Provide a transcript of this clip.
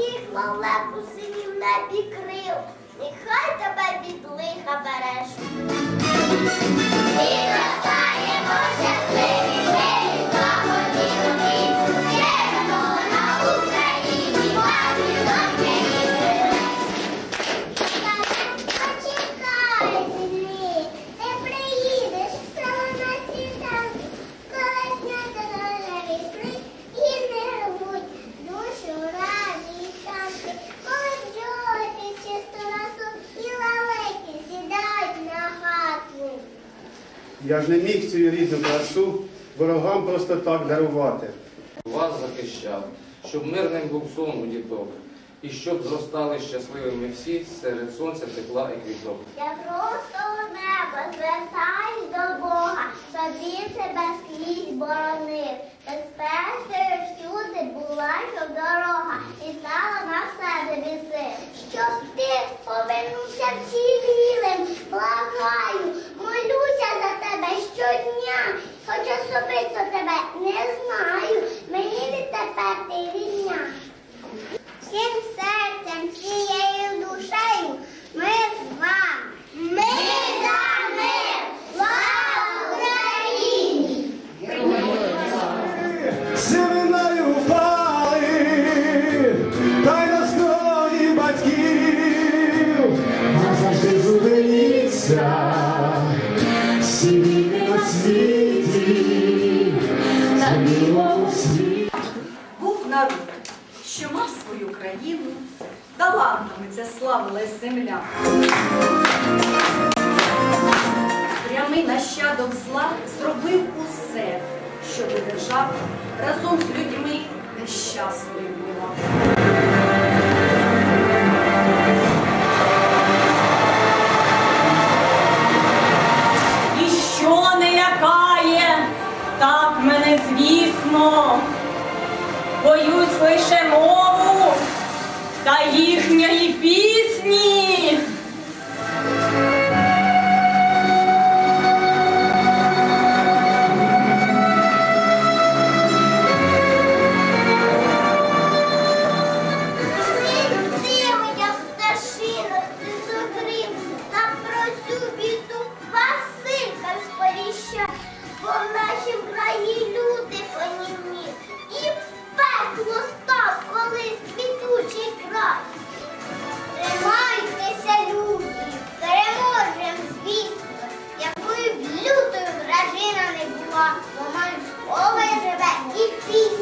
твоїх лалек у синів небі крил, нехай тебе від лиха береш. Я ж не міг цю рідну красу ворогам просто так дарувати. Вас захищав, щоб мирним був сон у діток, і щоб зростали щасливими всі серед сонця, тепла і квіток. Я просто у небо звертаюсь до Бога, щоб він тебе скрізь боронив. Безпечною всюди була, щоб дорога і стала на все тобі. Щоб ти повернувся вцілілим, благаю, Семеною впали, та й на скроні батьків, назавжди зупиніться, всі на світі, забіло у світі. Був народ, що мав свою країну, талантами це славилась земля. Прямий нащадок зла зробив усе, щоб держава разом з людьми нещасною була. І що не лякає, так мене звісно, боюсь лише мову та їхньої пісні. І люди понімні, і пекло став колись квітучий край. Тримайтеся, люди, переможем, звісно, якою б лютою вражина не була, бо майже школа живе і пісня.